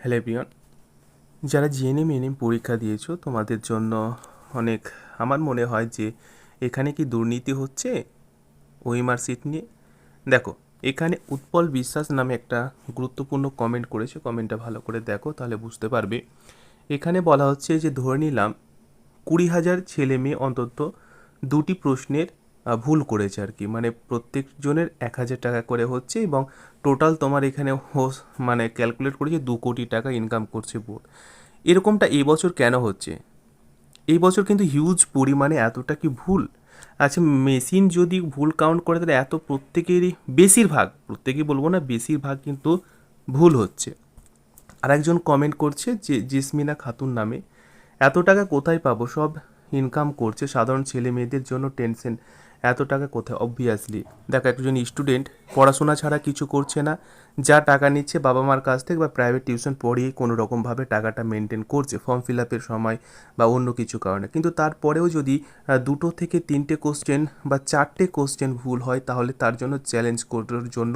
Hello everyone যারা GNM ANM পরীক্ষা দিয়েছ, তোমাদের জন্য অনেক আমার মনে হয় যে এখানে কি দুর্নীতি হচ্ছে? ওএমআর সিট নিয়ে। দেখো, এখানে উৎপল বিশ্বাস নামে একটা গুরুত্বপূর্ণ কমেন্ট করেছে। কমেন্টটা ভালো করে দেখো, তাহলে বুঝতে পারবে। এখানে বলা হচ্ছে যে, ধরে নিলাম কুড়ি হাজার ছেলে মেয়ে অন্তত দুটি প্রশ্নের ভুল করেছে আর কি। মানে প্রত্যেকজনের এক হাজার টাকা করে হচ্ছে এবং টোটাল তোমার এখানে হোস মানে ক্যালকুলেট করেছে দু কোটি টাকা ইনকাম করছে বোর্ড এরকমটা এই বছর কেন হচ্ছে? এই বছর কিন্তু হিউজ পরিমাণে এতটা কি ভুল? আচ্ছা মেশিন যদি ভুল কাউন্ট করে তাহলে এত প্রত্যেকেরই, বেশিরভাগ, প্রত্যেকেই বলব না, বেশিরভাগ কিন্তু ভুল হচ্ছে। আর একজন কমেন্ট করছে যে, জেসমিনা খাতুন নামে, এত টাকা কোথায় পাবো? সব ইনকাম করছে, সাধারণ ছেলে মেয়েদের জন্য টেনশন এত টাকা কোথায়? অবভিয়াসলি দেখো, একজন স্টুডেন্ট পড়াশোনা ছাড়া কিছু করছে না, যা টাকা নিচ্ছে বাবা মার কাছ থেকে বা প্রাইভেট টিউশন পড়িয়ে কোনো রকমভাবে টাকাটা মেনটেন করছে ফর্ম ফিল আপের সময় বা অন্য কিছু কারণে। কিন্তু তারপরেও যদি দুটো থেকে তিনটে কোশ্চেন বা চারটে কোশ্চেন ভুল হয়, তাহলে তার জন্য চ্যালেঞ্জ করার জন্য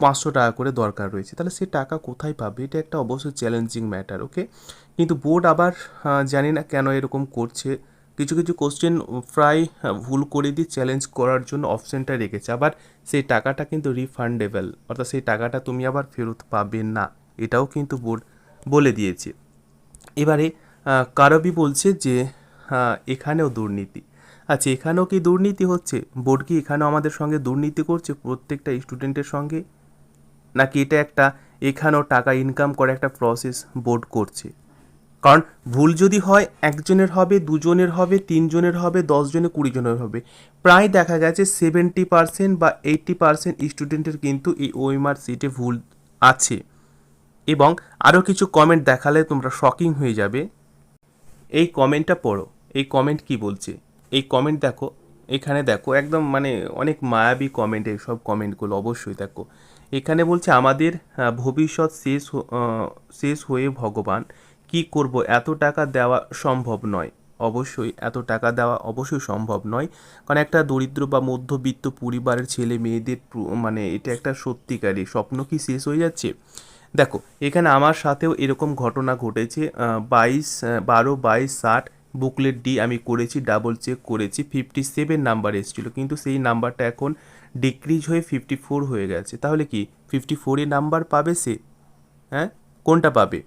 পাঁচশো টাকা করে দরকার রয়েছে। তাহলে সে টাকা কোথায় পাবে? এটা একটা অবশ্যই চ্যালেঞ্জিং ম্যাটার ওকে কিন্তু বোর্ড আবার জানি না কেন এরকম করছে। কিছু কিছু কোশ্চেন প্রায় ভুল করে দিয়ে চ্যালেঞ্জ করার জন্য অপশানটা রেখেছে। আবার সেই টাকাটা কিন্তু রিফান্ডেবল অর্থাৎ সেই টাকাটা তুমি আবার ফেরত পাবে না। এটাও কিন্তু বোর্ড বলে দিয়েছে। এবারে কারবি বলছে যে এখানেও দুর্নীতি। আচ্ছা এখানেও কি দুর্নীতি হচ্ছে? বোর্ড কি এখানেও আমাদের সঙ্গে দুর্নীতি করছে প্রত্যেকটা স্টুডেন্টের সঙ্গে? নাকি এটা একটা এখানেও টাকা ইনকাম করে একটা প্রসেস বোর্ড করছে? কারণ ভুল যদি হয়, একজনের হবে, দুজনের হবে, তিনজনের হবে দশজনের কুড়ি জনের হবে। প্রায় দেখা গেছে সেভেন্টি পার্সেন্ট বা এইট্টি পার্সেন্ট স্টুডেন্টের কিন্তু এই ওএমআর সিটে ভুল আছে। এবং আরও কিছু কমেন্ট দেখালে তোমরা শকিং হয়ে যাবে। এই কমেন্টটা পড়ো। এই কমেন্ট কি বলছে? এই কমেন্ট দেখো। এখানে দেখো, একদম মানে অনেক মায়াবী কমেন্ট সব কমেন্টগুলো অবশ্যই দেখো। এখানে বলছে, আমাদের ভবিষ্যৎ শেষ শেষ হয়ে ভগবান। কি করব? এত টাকা দেওয়া সম্ভব নয়। অবশ্যই এত টাকা দেওয়া অবশ্যই সম্ভব নয়। কারণ একটা দরিদ্র বা মধ্যবিত্ত পরিবারের ছেলে মেয়েদের মানে এটা একটা সত্যিকারই স্বপ্ন কি শেষ হয়ে যাচ্ছে? দেখো, এখানে আমার সাথেও এরকম ঘটনা ঘটেছে। বাইশ বারো, বাইশ, ষাট, বুকলেট ডি আমি করেছি, ডাবল চেক করেছি ফিফটি সেভেন নাম্বার এসেছিল। কিন্তু সেই নাম্বারটা এখন ডিক্রিজ হয়ে ফিফটি ফোর হয়ে গেছে। তাহলে কি? ফিফটি ফোরে নাম্বার পাবে সে? হ্যাঁ? কোনটা পাবে?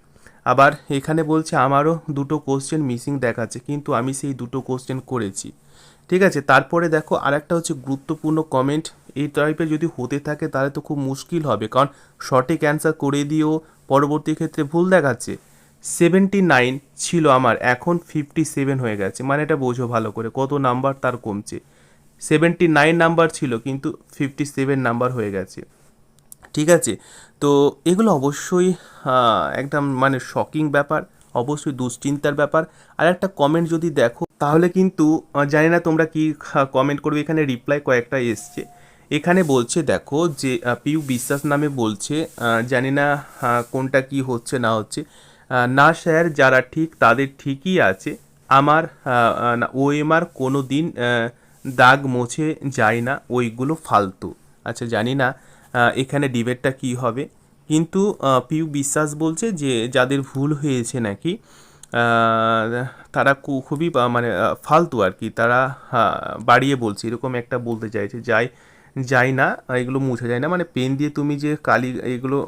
আবার এখানে বলছে, আমারও দুটো কোশ্চেন মিসিং দেখাচ্ছে, কিন্তু আমি সেই দুটো কোশ্চেন করেছি। ঠিক আছে, তারপরে দেখো আরেকটা হচ্ছে গুরুত্বপূর্ণ কমেন্ট এই টাইপের যদি হতে থাকে তাহলে তো খুব মুশকিল হবে, কারণ সঠিক অ্যান্সার করে দিয়েও পরবর্তী ক্ষেত্রে ভুল দেখাচ্ছে। সেভেন্টি নাইন ছিল আমার, এখন ফিফটি সেভেন হয়ে গেছে মানে এটা বোঝো ভালো করে, কত নাম্বার তার কমছে। সেভেন্টি নাইন নাম্বার ছিল, কিন্তু ফিফটি সেভেন নাম্বার হয়ে গেছে। ঠিক আছে? তো এগুলো অবশ্যই একদম মানে শকিং ব্যাপার, অবশ্যই দুশ্চিন্তার ব্যাপার। আর একটা কমেন্ট যদি দেখো, তাহলে কিন্তু জানি না তোমরা কি কমেন্ট করবে। এখানে রিপ্লাই কয়েকটা এসছে। এখানে বলছে, দেখো যে পিউ বিশ্বাস নামে বলছে জানি না কোনটা কি হচ্ছে, না হচ্ছে। না স্যার যারা ঠিক, তাদের ঠিকই আছে। আমার ওএমআর কোনো দিন দাগ মুছে যায় না। ওইগুলো ফালতু। আচ্ছা জানি না এখানে ডিবেটটা কি হবে? কিন্তু পিউ বিশ্বাস বলছে যে যাদের ভুল হয়েছে নাকি তারা খুবই মানে ফালতু আর কি। তারা হ্যাঁ, বাড়িয়ে বলছে এরকম একটা বলতে চাইছে যাই যায় না এগুলো মোছা যায় না। মানে পেন দিয়ে তুমি যে কালি এগুলো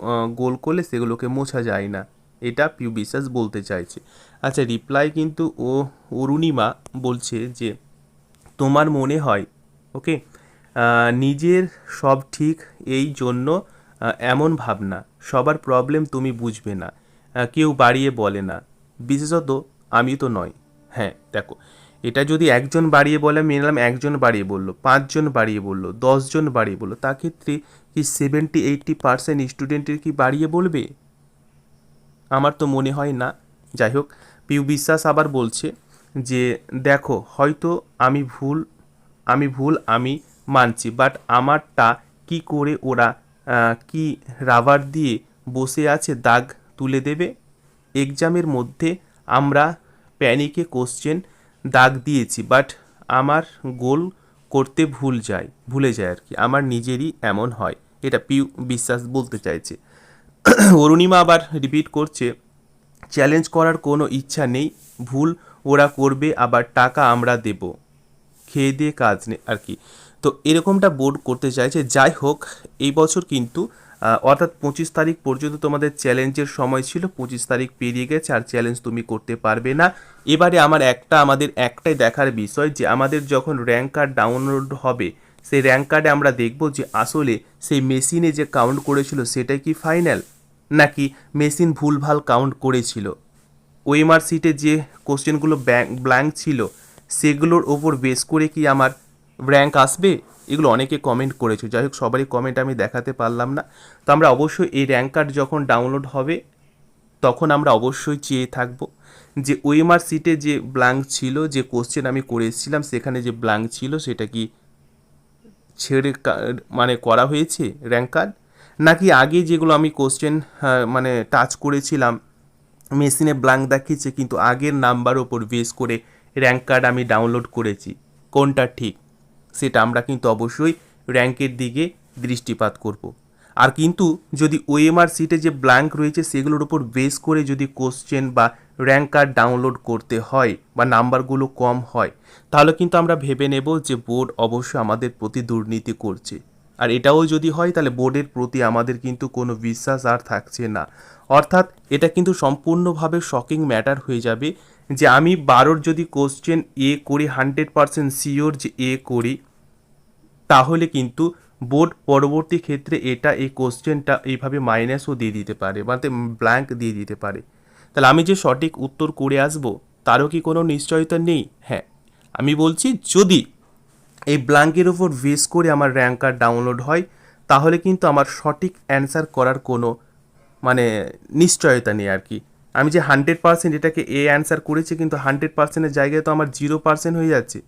গোল করলে সেগুলোকে মোছা যায় না। এটা পিউ বিশ্বাস বলতে চাইছে। আচ্ছা রিপ্লাই কিন্তু ও অরুণিমা বলছে যে তোমার মনে হয় ওকে নিজের সব ঠিক এই জন্য এমন ভাবনা, সবার প্রবলেম তুমি বুঝবে না কেউ বাড়িয়ে বলে না। বিশেষত আমি তো নয় হ্যাঁ দেখো, এটা যদি একজন বাড়িয়ে বলে, আমি নিলাম একজন বাড়িয়ে বলল, পাঁচজন বাড়িয়ে বলল, দশজন বাড়িয়ে বলল তা ক্ষেত্রে কি সেভেন্টি এইট্টি পার্সেন্ট স্টুডেন্টের কি বাড়িয়ে বলবে? আমার তো মনে হয় না। যাই হোক, পিউ বিশ্বাস আবার বলছে যে, দেখো, হয়তো আমি ভুল আমি ভুল, আমি মানছি। বাট আমারটা কি করে ওরা কি রাবার দিয়ে বসে আছে দাগ তুলে দেবে? এক্সামের মধ্যে আমরা প্যানিকে কোশ্চেন দাগ দিয়েছি। বাট আমার গোল করতে ভুল যায়, ভুলে যায় আর কি। আমার নিজেরই এমন হয়। এটা পিউ বিশ্বাস বলতে চাইছে। অরুণিমা আবার রিপিট করছে চ্যালেঞ্জ করার কোনো ইচ্ছা নেই। ভুল ওরা করবে, আবার টাকা আমরা দেব। খেয়ে দিয়ে কাজ নেই আর কি। তো এরকমটা বোর্ড করতে চাইছে। যাই হোক, এই বছর কিন্তু অর্থাৎ পঁচিশ তারিখ পর্যন্ত তোমাদের চ্যালেঞ্জের সময় ছিল, পঁচিশ তারিখ পেরিয়ে গেছে, আর চ্যালেঞ্জ তুমি করতে পারবে না। এবারে আমার একটা, আমাদের একটাই দেখার বিষয় যে, আমাদের যখন র্যাঙ্ক কার্ড ডাউনলোড হবে, সেই র্যাঙ্ক কার্ডে আমরা দেখব যে, আসলে সেই মেশিনে যে কাউন্ট করেছিল, সেটাই কি ফাইনাল নাকি মেশিন ভুলভাল কাউন্ট করেছিল? ওএমআর সিটে যে কোশ্চেনগুলো ব্যাঙ্ক ব্ল্যাঙ্ক ছিল, সেগুলোর ওপর বেস করে কি আমার র্যাঙ্ক আসবে, এগুলো অনেকে কমেন্ট করেছে। যাই হোক, সবারই কমেন্ট আমি দেখাতে পারলাম না। তো আমরা অবশ্যই এই র্যাঙ্ক কার্ড যখন ডাউনলোড হবে, তখন আমরা অবশ্যই চেয়ে থাকব যে ওএমআর সিটে যে ব্ল্যাঙ্ক ছিল, যে কোশ্চেন আমি করে এসেছিলাম, সেখানে যে ব্ল্যাঙ্ক ছিল, সেটা কি ছেড়ে মানে করা হয়েছে র্যাঙ্ক কার্ড নাকি আগে যেগুলো আমি কোশ্চেন মানে টাচ করেছিলাম মেশিনে ব্ল্যাঙ্ক দেখিয়েছে, কিন্তু আগের নাম্বার ওপর বেস করে র্যাঙ্ক কার্ড আমি ডাউনলোড করেছি। কোনটা ঠিক? সেটা আমরা কিন্তু অবশ্যই র্যাঙ্কের দিকে দৃষ্টিপাত করব। আর কিন্তু যদি ওএমআর সিটে যে ব্ল্যাঙ্ক রয়েছে সেগুলোর উপর বেস করে যদি কোশ্চেন বা র্যাঙ্ক কার্ড ডাউনলোড করতে হয় বা নাম্বারগুলো কম হয়, তাহলে কিন্তু আমরা ভেবে নেব যে বোর্ড অবশ্যই আমাদের প্রতি দুর্নীতি করছে। আর এটাও যদি হয় তাহলে বোর্ডের প্রতি আমাদের কিন্তু কোনো বিশ্বাস আর থাকছে না। অর্থাৎ এটা কিন্তু সম্পূর্ণভাবে শকিং ম্যাটার হয়ে যাবে যে আমি বারোর যদি কোশ্চেন এ করি হান্ড্রেড পারসেন্ট শিওর যে এ করি তাহলে কিন্তু বোর্ড পরবর্তী ক্ষেত্রে এটা এই কোশ্চেনটা এইভাবে মাইনাসও দিয়ে দিতে পারে, বা ব্ল্যাঙ্ক দিয়ে দিতে পারে। তাহলে আমি যে সঠিক উত্তর করে আসব, তারও কি কোনো নিশ্চয়তা নেই? হ্যাঁ। আমি বলছি যদি এই ব্ল্যাঙ্কের ওপর বেস করে আমার র্যাঙ্ক কার্ড ডাউনলোড হয়, তাহলে কিন্তু আমার সঠিক অ্যান্সার করার কোনো মানে নিশ্চয়তা নেই আর কি। আমি যে হান্ড্রেড পার্সেন্ট এটাকে এ অ্যান্সার করেছি, কিন্তু হান্ড্রেড পার্সেন্টের জায়গায় তো আমার জিরো পার্সেন্ট হয়ে যাচ্ছে।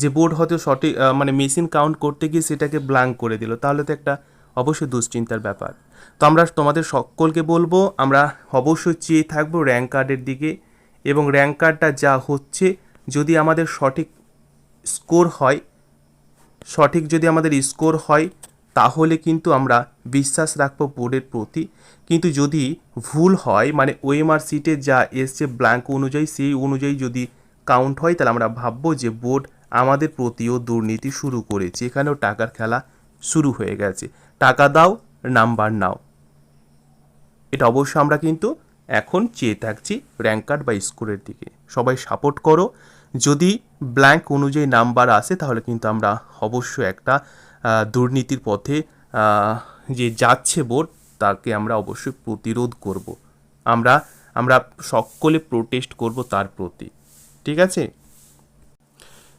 যে বোর্ড হয়তো সঠিক মানে মেশিন কাউন্ট করতে গিয়ে সেটাকে ব্ল্যাঙ্ক করে দিল। তাহলে তো একটা অবশ্যই দুশ্চিন্তার ব্যাপার। তো আমরা তোমাদের সকলকে বলব, আমরা অবশ্যই চেয়ে থাকব র্যাঙ্ক কার্ডের দিকে এবং র্যাঙ্ক কার্ডটা যা হচ্ছে, যদি আমাদের সঠিক স্কোর হয়, সঠিক যদি আমাদের স্কোর হয়, তাহলে কিন্তু আমরা বিশ্বাস রাখব বোর্ডের প্রতি। কিন্তু যদি ভুল হয় মানে ওএমআর সিটে যা এসছে ব্ল্যাঙ্ক অনুযায়ী, সেই অনুযায়ী যদি কাউন্ট হয়, তাহলে আমরা ভাববো যে বোর্ড আমাদের প্রতিও দুর্নীতি শুরু করেছে। এখানেও টাকার খেলা শুরু হয়ে গেছে। টাকা দাও, নাম্বার নাও। এটা অবশ্যই আমরা কিন্তু এখন চেয়ে থাকছি র্যাঙ্ক কার্ড বা স্কোরের দিকে। সবাই সাপোর্ট করো। যদি ব্ল্যাঙ্ক অনুযায়ী নাম্বার আসে, তাহলে কিন্তু আমরা অবশ্যই একটা দুর্নীতির পথে যে যাচ্ছে বোর্ড তাকে আমরা অবশ্যই প্রতিরোধ করব। আমরা আমরা সকলে প্রোটেস্ট করব তার প্রতি। ঠিক আছে?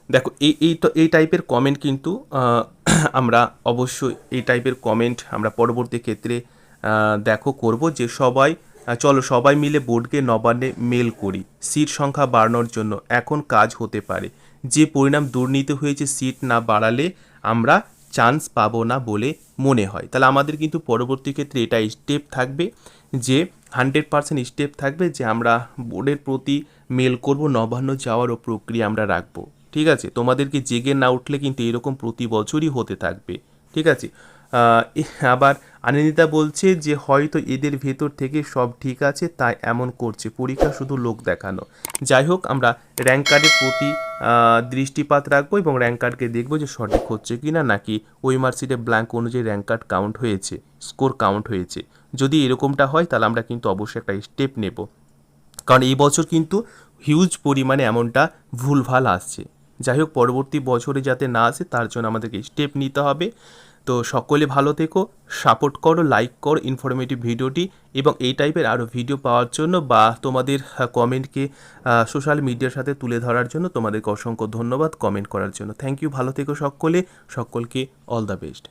দেখো, এই এই তো, এই টাইপের কমেন্ট কিন্তু আমরা অবশ্যই এই টাইপের কমেন্ট আমরা পরবর্তী ক্ষেত্রে দেখো করব যে সবাই চলো সবাই মিলে বোর্ডকে নবান্নে মেল করি। সিট সংখ্যা বাড়ানোর জন্য এখন কাজ হতে পারে। যে পরিণাম দুর্নীতি হয়েছে সিট না বাড়ালে আমরা চান্স পাবো না বলে মনে হয়। তাহলে আমাদের কিন্তু পরবর্তী ক্ষেত্রে এটা স্টেপ থাকবে যে হান্ড্রেড পার্সেন্ট স্টেপ থাকবে যে আমরা বোর্ডের প্রতি মেল করব, নবান্ন যাওয়ারও প্রক্রিয়া আমরা রাখব। ঠিক আছে? তোমাদেরকে জেগে না উঠলে কিন্তু এরকম প্রতি বছরই হতে থাকবে। ঠিক আছে? আবার আনন্দিতা বলছে যে, হয়তো এদের ভেতর থেকে সব ঠিক আছে, তাই এমন করছে। পরীক্ষা শুধু লোক দেখানো। যাই হোক, আমরা র্যাঙ্ক কার্ডের প্রতি দৃষ্টিপাত রাখব এবং র্যাঙ্ক কার্ডকে দেখব যে সঠিক হচ্ছে কি না নাকি ওই মার্কশিটে ব্ল্যাঙ্ক অনুযায়ী র্যাঙ্ক কার্ড কাউন্ট হয়েছে, স্কোর কাউন্ট হয়েছে। যদি এরকমটা হয়, তাহলে আমরা কিন্তু অবশ্যই একটা স্টেপ নেব। কারণ এই বছর কিন্তু হিউজ পরিমাণে এমনটা ভুলভাল আসছে। যাই হোক, পরবর্তী বছরে যাতে না আসে, তার জন্য আমাদেরকে স্টেপ নিতে হবে। তো সকলে ভালো থেকো সাপোর্ট করো লাইক করো ইনফরমেটিভ ভিডিওটি এবং এই টাইপের আরও ভিডিও পাওয়ার জন্য বা তোমাদের কমেন্টকে সোশ্যাল মিডিয়ার সাথে তুলে ধরার জন্য তোমাদেরকে অসংখ্য ধন্যবাদ কমেন্ট করার জন্য। থ্যাংক ইউ ভালো থেকো সকলে, সকলকে অল দ্য বেস্ট